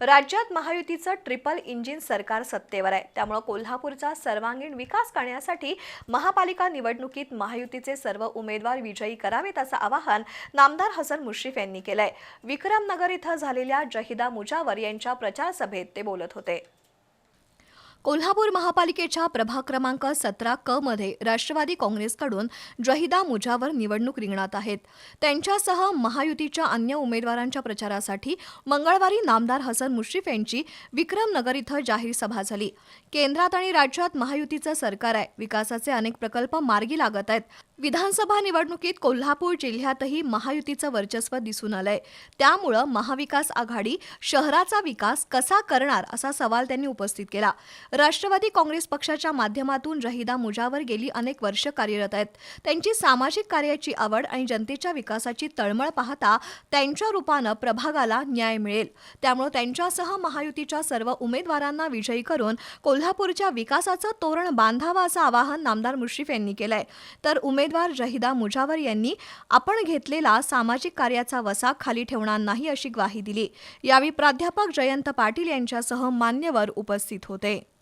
राज्यात महायुतीचं triple engine सरकार सत्तेवर आहे. त्यामुळे कोल्हापूरचा सर्वांगीण विकास करण्यासाठी महापालिका निवडणुकीत महायुतीचे सर्व उमेदवार विजयी करावेत असं आवाहन नामदार हसन मुश्रीफ यांनी केलंय. विक्रमनगर इथं झालेल्या जहिदा मुजावर यांच्या प्रचार सभेत ते बोलत होते. कोल्हापूर महापालिकेच्या प्रभाग क्रमांक सतरा क मध्ये राष्ट्रवादी काँग्रेसकडून जहिदा मुजावर निवडणूक रिंगणात आहेत. त्यांच्यासह महायुतीच्या अन्य उमेदवारांच्या प्रचारासाठी मंगळवारी नामदार हसन मुश्रीफ यांची विक्रमनगर इथं जाहीर सभा झाली. केंद्रात आणि राज्यात महायुतीचं सरकार आहे. विकासाचे अनेक प्रकल्प मार्गी लागत आहेत. विधानसभा निवडणुकीत कोल्हापूर जिल्ह्यातही महायुतीचं वर्चस्व दिसून आलंय. त्यामुळं महाविकास आघाडी शहराचा विकास कसा करणार असा सवाल त्यांनी उपस्थित केला. राष्ट्रवादी काँग्रेस पक्षाच्या माध्यमातून रहिदा मुजावर गेली अनेक वर्ष कार्यरत आहेत. त्यांची सामाजिक कार्याची आवड आणि जनतेच्या विकासाची तळमळ पाहता त्यांच्या रूपानं प्रभागाला न्याय मिळेल. त्यामुळे त्यांच्यासह महायुतीच्या सर्व उमेदवारांना विजयी करून कोल्हापूरच्या विकासाचं तोरण बांधावं असं आवाहन नामदार मुश्रीफ यांनी केलंय. तर उमेदवार जहिदा मुजावर यांनी आपण घेतलेला सामाजिक कार्याचा वसा खाली ठेवणार नाही अशी ग्वाही दिली. यावेळी प्राध्यापक जयंत पाटील यांच्यासह मान्यवर उपस्थित होते.